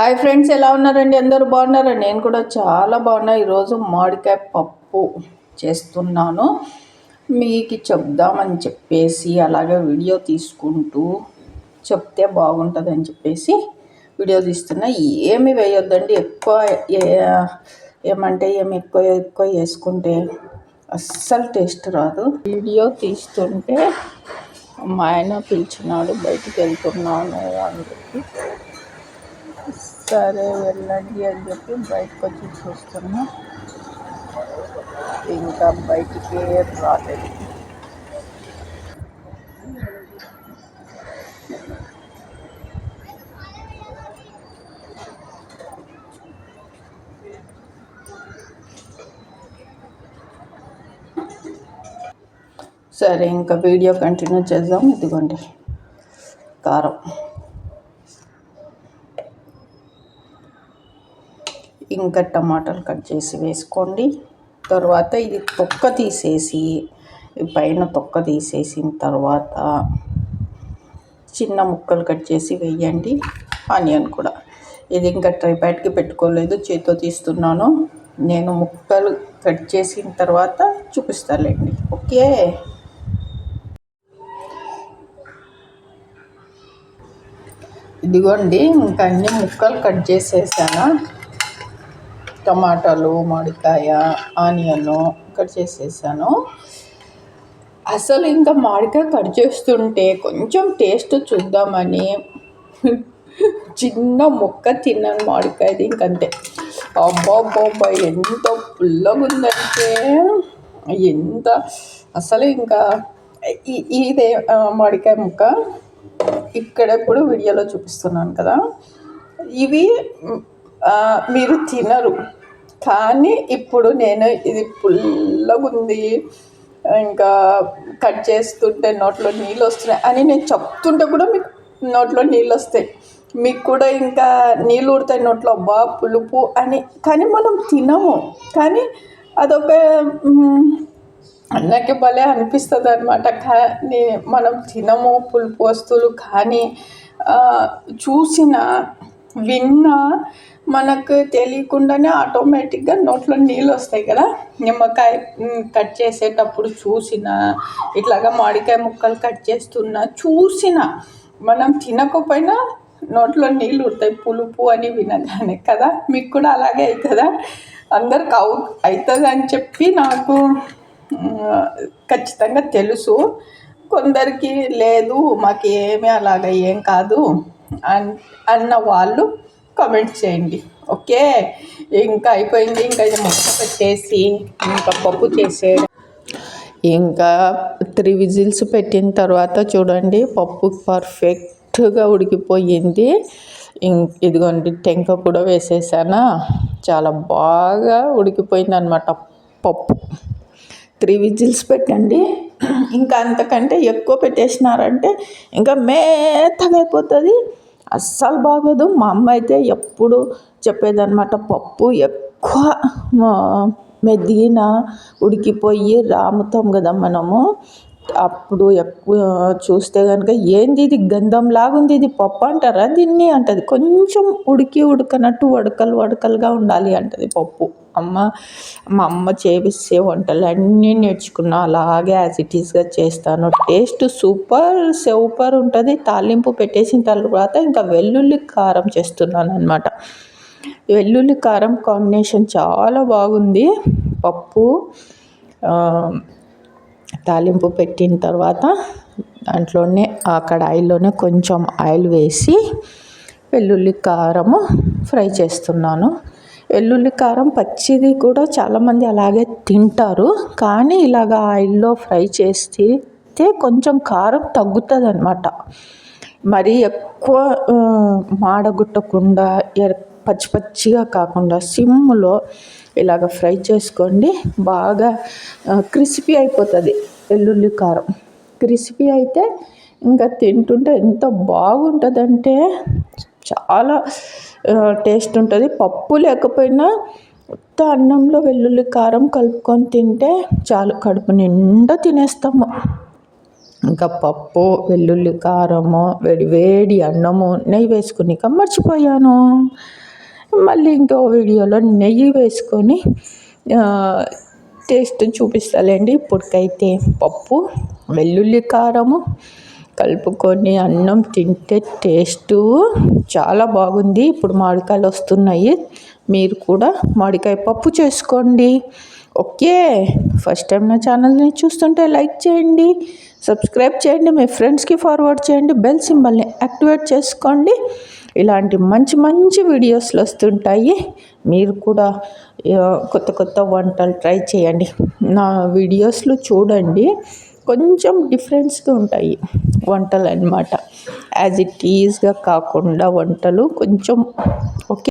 Hi friends ఎలా ఉన్నారండి? అందరూ బాగున్నారా? నేను కూడా చాలా బాగున్నా. ఈరోజు మామిడికాయ పప్పు చేస్తున్నాను. మీకు చెప్దామని చెప్పేసి అలాగే వీడియో తీసుకుంటూ చెప్తే బాగుంటుందని చెప్పేసి వీడియో తీస్తున్నా. ఏమి వేయొద్దండి. ఎక్కువ ఏమంటే ఏమి ఎక్కువ ఎక్కువ వేసుకుంటే అస్సలు టేస్ట్ రాదు. వీడియో తీస్తుంటే మా ఆయన పిలిచినాడు బయటికి వెళ్తున్నాను అని చెప్పి. సరే వెళ్ళండి అని చెప్పి బయటకు వచ్చి చూస్తున్నా. ఇంకా బయటికి రాలేదు. సరే ఇంకా వీడియో కంటిన్యూ చేద్దాం. ఇదిగోండి కారం. ఇంకా టమాటాలు కట్ చేసి వేసుకోండి. తర్వాత ఇది తొక్క తీసేసి పైన తొక్క తీసేసిన తర్వాత చిన్న ముక్కలు కట్ చేసి వేయండి. ఆనియన్ కూడా. ఇది ఇంకా ట్రైప్యాడ్కి పెట్టుకోలేదు చేతితో తీస్తున్నాను. నేను ముక్కలు కట్ చేసిన తర్వాత చూపిస్తాలేండి ఓకే? ఇదిగోండి ఇంకా అన్ని ముక్కలు కట్ చేసేసాను. టమాటాలు మామిడికాయ ఆనియన్ కట్ చేసేసాను. అసలు ఇంకా మామిడికాయ కట్ చేస్తుంటే కొంచెం టేస్ట్ చూద్దామని చిన్న మొక్క తిన్నాను మామిడికాయది ఇంకంతే అబ్బాబ్బాబ్బా అబ్బా ఎంత పుల్లగా ఉందంటే ఎంత అసలు ఇంకా ఇదే మామిడికాయ ముక్క ఇక్కడ కూడా వీడియోలో చూపిస్తున్నాను కదా. ఇవి మీరు తినరు. కానీ ఇప్పుడు నేను ఇది పుల్లగుంది. ఇంకా కట్ చేస్తుంటే నోట్లో నీళ్ళు వస్తున్నాయి అని నేను చెప్తుంటే కూడా మీకు నోట్లో నీళ్ళు వస్తాయి. మీకు కూడా ఇంకా నీళ్ళు ఊడతాయి నోట్లో. అబ్బా పులుపు అని. కానీ మనం తినము. కానీ అదొక అన్నకి భలే అనిపిస్తుంది అనమాట కానీ మనం తినము పులుపు వస్తువులు. కానీ చూసిన విన్నా మనకు తెలియకుండానే ఆటోమేటిక్గా నోట్లో నీళ్ళు వస్తాయి కదా. నిమ్మకాయ కట్ చేసేటప్పుడు చూసిన ఇట్లాగా మామిడికాయ ముక్కలు కట్ చేస్తున్నా చూసిన మనం తినకపోయినా నోట్లో నీళ్ళు ఉడతాయి పులుపు అని వినగానే కదా. మీకు కూడా అలాగే అవుతుందా? అందరికి అవు అవుతుంది అని చెప్పి నాకు ఖచ్చితంగా తెలుసు. కొందరికి లేదు మాకు ఏమీ అలాగ ఏం కాదు అన్ అన్న వాళ్ళు కామెంట్ చేయండి. ఓకే? ఇంకా అయిపోయింది. ఇంకా ఇది మొక్క పెట్టేసి ఇంకా పప్పు చేసే ఇంకా త్రీ విజిల్స్ పెట్టిన తర్వాత చూడండి పప్పు పర్ఫెక్ట్గా ఉడికిపోయింది. ఇదిగోండి టెంక కూడా వేసేసానా? చాలా బాగా ఉడికిపోయింది అనమాట పప్పు. త్రీ విజిల్స్ పెట్టండి. ఇంకా అంతకంటే ఎక్కువ పెట్టేసినారంటే ఇంకా మేతగా అయిపోతుంది. అస్సలు బాగోదు. మా అమ్మ అయితే ఎప్పుడు చెప్పేదన్నమాట పప్పు ఎక్కువ మెదిగిన ఉడికిపోయి రాముతాం కదా మనము. అప్పుడు ఎక్కువ చూస్తే కనుక ఏంది ఇది గంధం లాగుంది ఇది పప్పు అంటారా? దీన్ని అంటది. కొంచెం ఉడికి ఉడకనట్టు వడకలు వడకలుగా ఉండాలి అంటది పప్పు. అమ్మ మా అమ్మ చేపిస్తే వంటలు అన్నీ నేర్చుకున్నా. అలాగే యాజ్ ఇట్ ఈస్గా చేస్తాను. టేస్ట్ సూపర్ సూపర్ ఉంటుంది. తాలింపు పెట్టేసిన తర్వాత ఇంకా వెల్లుల్లి కారం చేస్తున్నాను అనమాట వెల్లుల్లి కారం కాంబినేషన్ చాలా బాగుంది. పప్పు తాలింపు పెట్టిన తర్వాత దాంట్లోనే ఆ కడాయిలోనే కొంచెం ఆయిల్ వేసి వెల్లుల్లి కారము ఫ్రై చేస్తున్నాను. వెల్లుల్లి కారం పచ్చిది కూడా చాలామంది అలాగే తింటారు. కానీ ఇలాగ ఆయిల్లో ఫ్రై చేస్తే కొంచెం కారం తగ్గుతుంది అనమాట మరీ ఎక్కువ మాడగుట్టకుండా పచ్చి పచ్చిగా కాకుండా సిమ్లో ఇలాగ ఫ్రై చేసుకోండి. బాగా క్రిస్పీ అయిపోతుంది వెల్లుల్లి కారం. క్రిస్పీ అయితే ఇంకా తింటుంటే ఎంత బాగుంటుందంటే చాలా టేస్ట్ ఉంటుంది. పప్పు లేకపోయినా ఉత్త అన్నంలో వెల్లుల్లి కారం కలుపుకొని తింటే చాలు కడుపు నిండా తినేస్తాము. ఇంకా పప్పు వెల్లుల్లి కారము వేడి వేడి అన్నము నెయ్యి వేసుకుని మర్చిపోయాను. మళ్ళీ ఇంకో వీడియోలో నెయ్యి వేసుకొని టేస్ట్ చూపిస్తాలేండి. ఇప్పటికైతే పప్పు వెల్లుల్లి కారము కలుపుకొని అన్నం తింటే టేస్టు చాలా బాగుంది. ఇప్పుడు మామిడికాయలు వస్తున్నాయి. మీరు కూడా మామిడికాయ పప్పు చేసుకోండి. ఓకే. ఫస్ట్ టైం నా ఛానల్ని చూస్తుంటే లైక్ చేయండి. సబ్స్క్రైబ్ చేయండి. మీ ఫ్రెండ్స్కి ఫార్వర్డ్ చేయండి. బెల్ సింబల్ని యాక్టివేట్ చేసుకోండి. ఇలాంటి మంచి మంచి వీడియోస్లు వస్తుంటాయి. మీరు కూడా కొత్త కొత్త వంటలు ట్రై చేయండి. నా వీడియోస్లు చూడండి. కొంచెం డిఫరెన్స్గా ఉంటాయి వంటలు అనమాట యాజ్ ఇట్ ఈజ్గా కాకుండా వంటలు కొంచెం ఓకే.